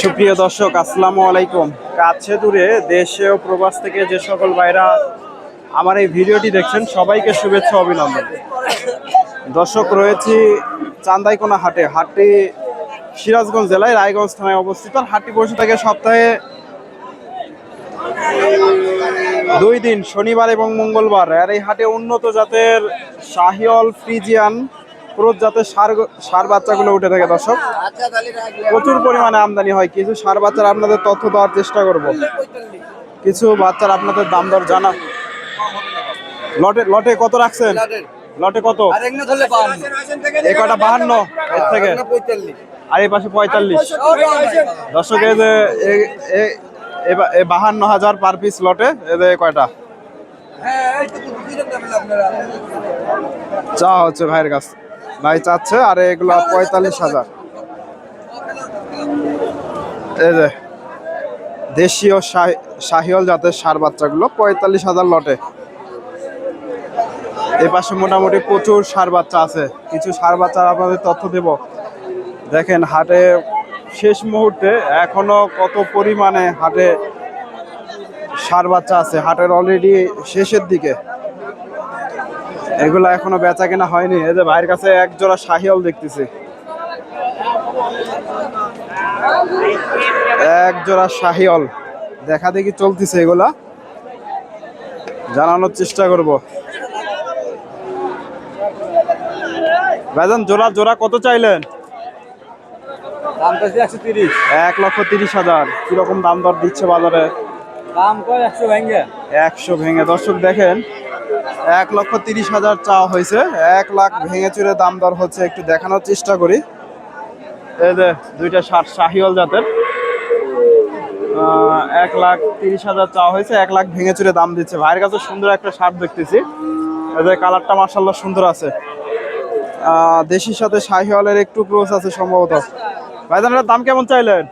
সুপ্রিয় দর্শক, আসসালামু আলাইকুম। কাছে দূরে দেশে ও প্রবাস থেকে যে সকল ভাইরা আমার এই ভিডিওটি দেখছেন, সবাইকে শুভেচ্ছা অভিনন্দন। দর্শক, রয়েছি চান্দাইকোনা হাটে হাটটি সিরাজগঞ্জ জেলায় রায়গঞ্জ থানায় অবস্থিত। হাটটি বসে থাকে সপ্তাহে দুই দিন, শনিবার এবং মঙ্গলবার। আর এই হাটে উন্নত জাতের শাহিওল ফ্রিজিয়ান ক্রোধ জাতের সার সার বাচ্চাগুলো উঠে থাকে, দর্শক। প্রচুর পরিমাণে আমদানি হয়। কিছু সার বাচ্চার আপনাদের তথ্য দেওয়ার চেষ্টা করব। কিছু বাচ্চার আপনাদের দাম দর জানা। লটে লটে কত রাখছেন? লটে কত? এই বাহান্ন, এর থেকে। আর এই পাশে পঁয়তাল্লিশ। দর্শক, এই যে বাহান্ন হাজার পার পিস লটে এদের কয়টা চা হচ্ছে ভাইয়ের কাছে। ভাই চাচ্ছে আর এগুলো পঁয়তাল্লিশ হাজার। এই যে দেশীয় শাহি- শাহিওল জাতের সার বাচ্চাগুলো পঁয়তাল্লিশ হাজার লটে এই পাশে মোটামুটি প্রচুর সার বাচ্চা আছে। কিছু সার বাচ্চার আপনাদের তথ্য দেব। দেখেন হাটে শেষ মুহূর্তে এখনও কত পরিমাণে হাটে সার বাচ্চা আছে? হাটের অলরেডি শেষের দিকে। এগুলো এখনও বেচা কেনা হয়নি। এই যে ভাইয়ের কাছে এক জোড়া শাহিওল দেখতেছি। এক জোড়া শাহিওল দেখা দেখি চলতেছে এগুলা। জানানোর চেষ্টা করব। ভাইজান, জোড়া জোড়া কত চাইলেন? দাম তো একশো তিরিশ। এক লক্ষ তিরিশ হাজার। কীরকম দাম দর দিচ্ছে বাজারে? দাম কয় একশো ভেঙে একশো ভেঙে দর্শক দেখেন এক লক্ষ তিরিশ হাজার চাওয়া হয়েছে। এক লাখ ভেঙে চুরে দাম দর হচ্ছে একটু দেখানোর চেষ্টা করি। এই যে দুইটা ষাট শাহিওল জাতের। এক লাখ তিরিশ হাজার চাওয়া হয়েছে এক লাখ ভেঙে চুরে দাম দিচ্ছে। ভাইয়ের কাছে সুন্দর একটা শার্ট দেখতেছি। যে কালারটা মার্শাল্লাহ সুন্দর আছে। দেশির সাথে শাহিওয়ালের একটু ক্রোস আছে সম্ভবত। ভাইজান এটার দাম কেমন চাইলেন?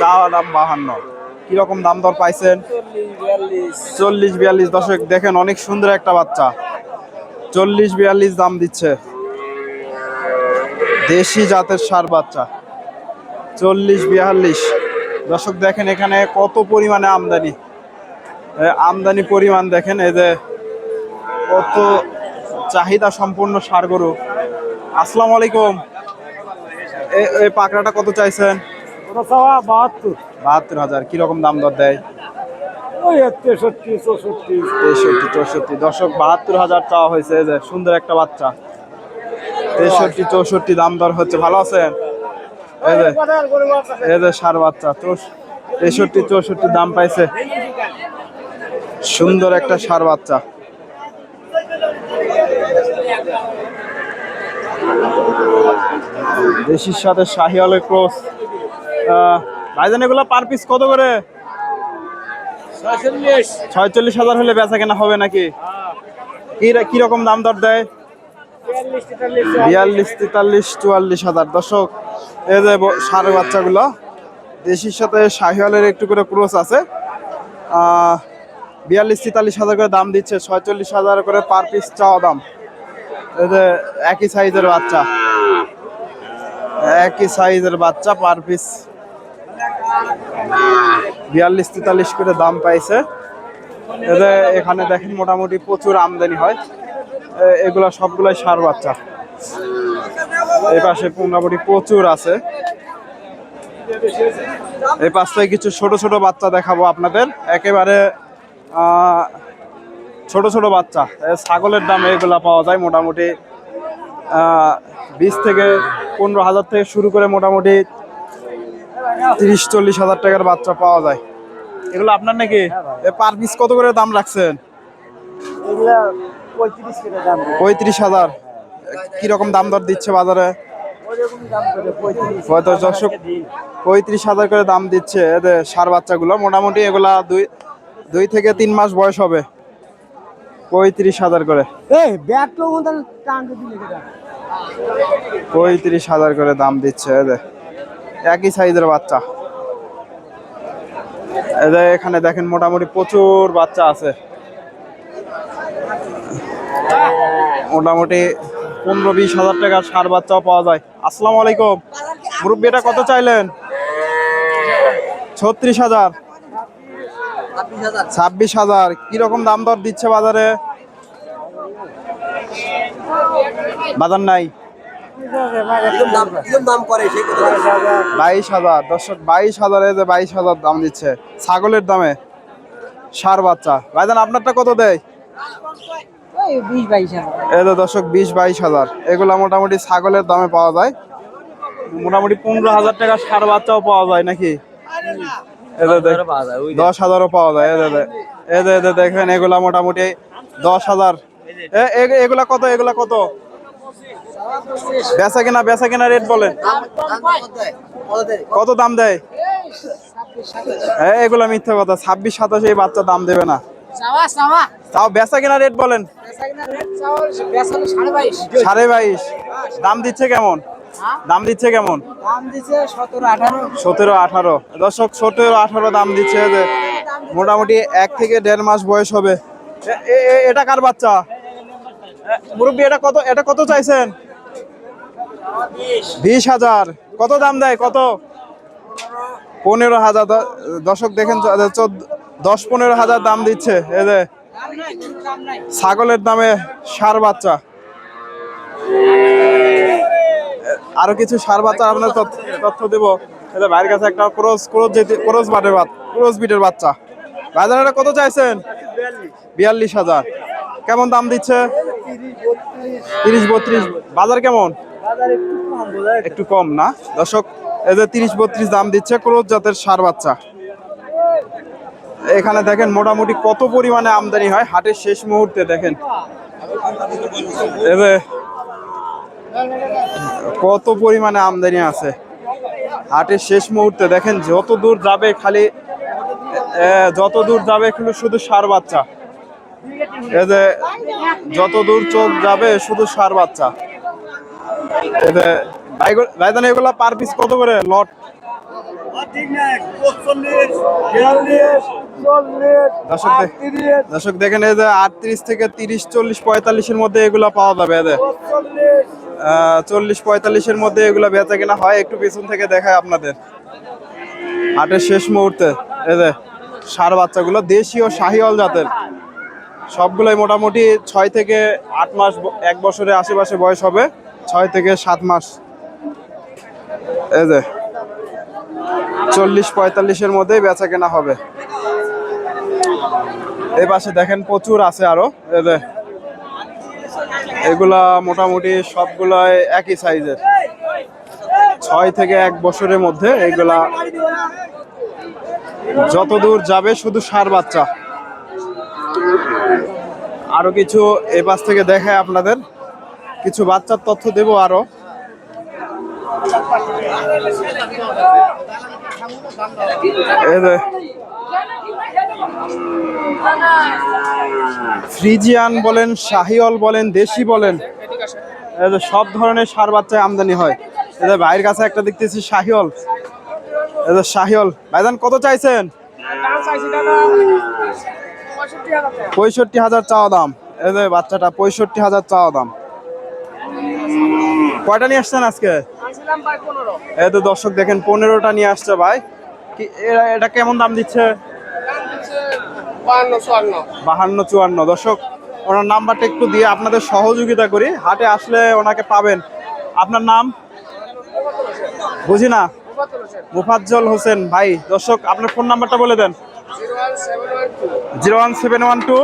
চাওয়া দাম বাহান্ন। কীরকম দাম দর পাইছেন? চল্লিশ বিয়াল্লিশ। দশক দেখেন অনেক সুন্দর একটা বাচ্চা। চল্লিশ বিয়াল্লিশ দাম দিচ্ছে। দেশি জাতের সার বাচ্চা। চল্লিশ বিয়াল্লিশ। দর্শক দেখেন এখানে কত পরিমাণে আমদানি। আমদানি পরিমাণ দেখেন এই যে কত চাহিদা সম্পূর্ণ সার গরু। আসসালামু আলাইকুম। এই পাকড়াটা কত চাইছেন? বাহাত্তর। বাহাত্তর হাজার। কীরকম দাম দর দেয়? তেষট্টি চৌষট্টি। তেষট্টি চৌষট্টি। দশক বাহাত্তর হাজার চাওয়া হয়েছে যে সুন্দর একটা বাচ্চা। তেষট্টি চৌষট্টি দাম দর হচ্ছে। ভালো আছেন? এই যে এই যে সার বাচ্চা চৌষ- তেষট্টি চৌষট্টি দাম পাইছে। সুন্দর একটা সার বাচ্চা। দেশির সাথে শাহিওয়ালের ক্রস ভাইজান এগুলো পার পিস কত করে? ছয়চল্লিশ। হাজার হলে বেচা কেনা হবে নাকি? কি রা- কীরকম দাম দর দেয়? বিয়াল্লিশ তেতাল্লিশ চুয়াল্লিশ। হাজার। দর্শক এই যে ষাঁড় বাচ্চাগুলো দেশির সাথে শাহিওয়ালের একটু করে ক্রোস আছে। বিয়াল্লিশ তেতাল্লিশ হাজার করে দাম দিচ্ছে। ছয়চল্লিশ হাজার করে পার পিস চাওয়া দাম। এই যে একই সাইজের বাচ্চা। একই সাইজের বাচ্চা পার পিস বিয়াল্লিশ তেতাল্লিশ করে দাম পাইছে। এদের এখানে দেখেন মোটামুটি প্রচুর আমদানি হয়। এগুলা সবগুলাই সার বাচ্চা। এই পাশে মোটামুটি প্রচুর আছে। এই পাশটায় কিছু ছোট ছোট বাচ্চা দেখাবো আপনাদের। একেবারে ছোট ছোট বাচ্চা। ছাগলের দাম এগুলা পাওয়া যায় মোটামুটি বিশ থেকে পনেরো হাজার থেকে শুরু করে মোটামুটি তিরিশ চল্লিশ হাজার টাকার বাচ্চা পাওয়া যায়। এগুলো আপনার নাকি? পার পিস কত করে দাম রাখছেন? পঁয়ত্রিশ হাজার। কীরকম দাম দর দিচ্ছে বাজারে? দর্শক পঁয়ত্রিশ হাজার করে দাম দিচ্ছে এদের সার বাচ্চাগুলো। মোটামুটি এগুলা দুই দুই থেকে তিন মাস বয়স হবে। পঁয়ত্রিশ হাজার করে। পঁয়ত্রিশ হাজার করে দাম দিচ্ছে এদের একই সাইজের বাচ্চা। এদের এখানে দেখেন মোটামুটি প্রচুর বাচ্চা আছে। মোটামুটি পনেরো বিশ হাজার টাকার সার বাচ্চাও পাওয়া যায়। আসসালামু আলাইকুম। মুরব্বী এটা কত চাইলেন? ছত্রিশ হাজার। ছাব্বিশ হাজার। কীরকম দাম দর দিচ্ছে বাজারে? বাজার নাই? বাইশ হাজার। দর্শক বাইশ হাজারে যে বাইশ হাজার দাম দিচ্ছে। ছাগলের দামে? সার বাচ্চা। ভাইজান আপনারটা কত দেয়? এই তো দর্শক বিশ বাইশ হাজার। এগুলো মোটামুটি ছাগলের দামে পাওয়া যায়। মোটামুটি পনেরো হাজার টাকা সার বাচ্চাও পাওয়া যায় নাকি? দশ হাজারও পাওয়া যায় এই যে দে- এই যে এই যে দেখেন এগুলা মোটামুটি দশ হাজার। এ- এ- এগুলা কত এগুলা কত? বেচা কিনা বেচা কিনা রেট বলেন। কত দাম দেয়? হ্যাঁ এগুলা মিথ্যা কথা ছাব্বিশ সাতাশে এই বাচ্চা দাম দেবে না। তাও বেচা কিনা রেট বলেন। সাড়ে বাইশ। দাম দিচ্ছে কেমন? দাম দিচ্ছে কেমন? দাম দিছে সতেরো আঠারো। সতেরো আঠারো। দর্শক সতেরো আঠারো দাম দিচ্ছে যে মোটামুটি এক থেকে দেড় মাস বয়স হবে। এ- এ- এ- এটা কার বাচ্চা? এ, মুরব্বী এটা কত এটা কত চাইছেন? বিশ হাজার। কত দাম দেয়? কত? পনেরো হাজার। দর্শক দেখেন চোদ্দ- দশ পনেরো হাজার দাম দিচ্ছে। এই যে ছাগলের দামে সার বাচ্চা। আরও কিছু সার বাচ্চা আপনার তথ্য- দেব। যে ভাইয়ের কাছে একটা ক্রস ক্রস যেতে ক্রস বাটের ক্রস বিটের বাচ্চা। বাজারে কত চাইছেন? বিয়াল্লিশ হাজার। কেমন দাম দিচ্ছে? তিরিশ বত্রিশ। বাজার কেমন? একটু কম না? দর্শক যে তিরিশ বত্রিশ দাম দিচ্ছে ক্রোজ জাতের সার বাচ্চা। এখানে দেখেন মোটামুটি কত পরিমাণে আমদানি হয়? হাটের শেষ মুহূর্তে দেখেন। কত পরিমাণে আমদানি আছে? হাটের শেষ মুহূর্তে দেখেন, যত দূর যাবে খালি যত দূর যাবে শুধু শুধু সার বাচ্চা। এই যে, যত দূর চোখ যাবে শুধু সার বাচ্চা। এই এগুলা পার পিস কত করে লট? দর্শক দেখ- দর্শক দেখেন, এই যে আটত্রিশ থেকে তিরিশ, চল্লিশ, পঁয়তাল্লিশের মধ্যে এগুলা পাওয়া যাবে যে। চল্লিশ পঁয়তাল্লিশের মধ্যে এগুলো বেচা কেনা হয়, একটু পিছন থেকে দেখায় আপনাদের। হাটের শেষ মুহূর্তে, এই যে সার বাচ্চাগুলো, দেশীয় শাহিওয়াল জাতের। সবগুলোই মোটামুটি ছয় থেকে আট মাস, এক বছরের আশেপাশে বয়স হবে, ছয় থেকে সাত মাস। এই যে চল্লিশ পঁয়তাল্লিশের মধ্যেই বেচা কেনা হবে। এই পাশে দেখেন প্রচুর আছে আরও, এই যে এগুলা মোটামুটি সবগুলাই একই সাইজের। ছয় থেকে এক বছরের মধ্যে এগুলা যত দূর যাবে শুধু সার বাচ্চা। আরও কিছু এ পাশ থেকে দেখায় আপনাদের। কিছু বাচ্চার তথ্য দেব আরও। এই ফ্রিজিয়ান বলেন শাহিওল বলেন দেশি বলেন সব ধরনের সার বাচ্চায় আমদানি হয়। যে ভাইয়ের কাছে একটা দেখতেছি শাহিওল যে শাহিওল ভাইজান কত চাইছেন? পঁয়ষট্টি হাজার চাওয়া দাম। যে বাচ্চাটা পঁয়ষট্টি হাজার চাওয়া দাম। কয়টা নিয়ে আসছেন আজকে? এই তো দর্শক দেখেন পনেরোটা নিয়ে আসছে ভাই। কি এরা- এটা কেমন দাম দিচ্ছে? বাহান্ন, চুয়ান্ন। দর্শক, ওনার নাম্বারটা একটু দিয়ে আপনাদের সহযোগিতা করি। হাটে আসলে ওনাকে পাবেন। আপনার নাম? বুঝি না মুফাজ্জল হোসেন। ভাই, দর্শক, আপনার ফোন নাম্বারটা বলে দেন। Zero one seven one two.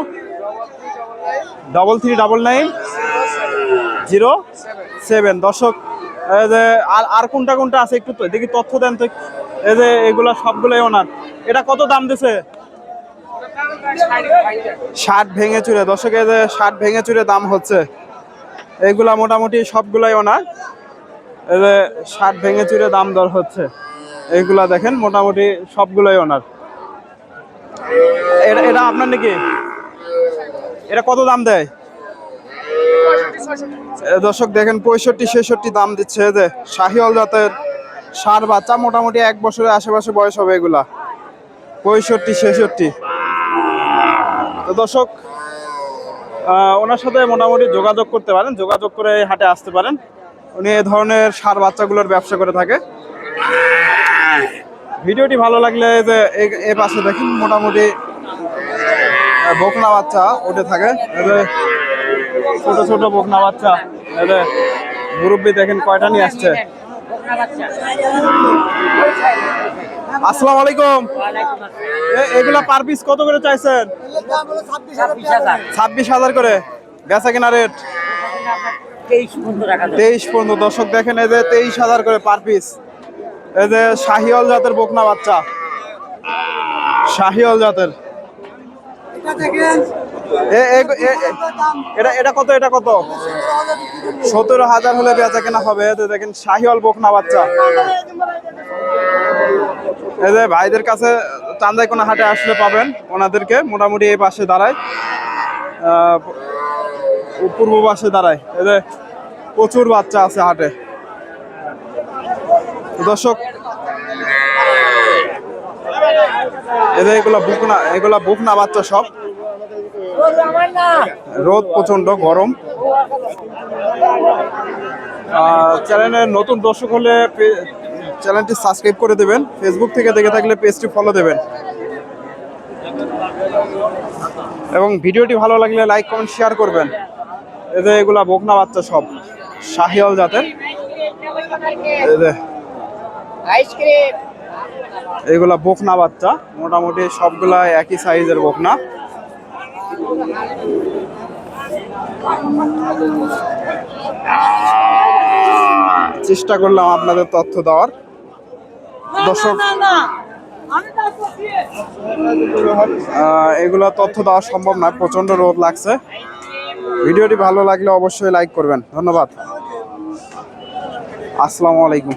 Double three double nine. Zero seven. দর্শক আর আর কোনটা কোনটা আছে একটু দেখি, তথ্য দেন তো। এই যে, এগুলা সবগুলোই ওনার। এটা কত দাম দিছে? ষাট ভেঙে চুরে দর্শক এই যে ষাট ভেঙে চুরে দাম হচ্ছে, এগুলা মোটামুটি সবগুলাই ওনার ষাট ভেঙে চুরে দাম দর হচ্ছে এইগুলা দেখেন মোটামুটি সবগুলোই ওনার এটা এটা আপনার নাকি? এটা কত দাম দেয়? দর্শক দেখেন, পঁয়ষট্টি, ছেষট্টি দাম দিচ্ছে যে শাহিওল জাতের সার বাচ্চা। মোটামুটি এক বছরের আশেপাশে বয়স হবে এগুলা। পঁয়ষট্টি, ছেষট্টি। দর্শক ওনার সাথে মোটামুটি যোগাযোগ করতে পারেন, যোগাযোগ করে হাটে আসতে পারেন। উনি এ ধরনের সার বাচ্চাগুলোর ব্যবসা করে থাকে। ভিডিওটি ভালো লাগলে যে এ- পাশে দেখেন, মোটামুটি বকনা বাচ্চা উঠে থাকে। ছোট ছোট বকনা বাচ্চা মুরব্বী দেখেন কয়টা নিয়ে আসছে। আসসালামু আলাইকুম। এগুলা পার পিস কত করে চাইছেন? ছাব্বিশ হাজার করে। বেচা কিনা রেট তেইশ পর্যন্ত দর্শক দেখেন, এই যে তেইশ হাজার করে পার পিস এই যে শাহিওল জাতের বকনা বাচ্চা। শাহিওল জাতের। সতেরো হাজার হলে বেচা কেনা হবে। দেখেন শাহিওল বকনা বাচ্চা। এই ভাইদের কাছে চান্দাই কোনো হাটে আসলে পাবেন। ওনাদেরকে মোটামুটি এই পাশে দাঁড়ায়। পূর্ব পাশে দাঁড়ায়। এই যে প্রচুর বাচ্চা আছে হাটে। দর্শক যে এগুলা বুকনা এগুলা বুকনা বাচ্চা সব। রোদ প্রচণ্ড গরম। চ্যানেলের নতুন দর্শক হলে চ্যানেলটি সাবস্ক্রাইব করে দেবেন। ফেসবুক থেকে দেখে থাকলে পেজটি ফলো দেবেন। এবং ভিডিওটি ভালো লাগলে লাইক কমেন্ট শেয়ার করবেন। এতে এগুলা বকনা বাচ্চা সব শাহিয়াল জাতের। এগুলা বকনা বাচ্চা মোটামুটি সবগুলা একই সাইজের বকনা। চেষ্টা করলাম আপনাদের তথ্য দেওয়ার। দর্শক এগুলো তথ্য দেওয়া সম্ভব না প্রচণ্ড রোদ লাগছে। ভিডিওটি ভালো লাগলে অবশ্যই লাইক করবেন। ধন্যবাদ। আসসালামু আলাইকুম।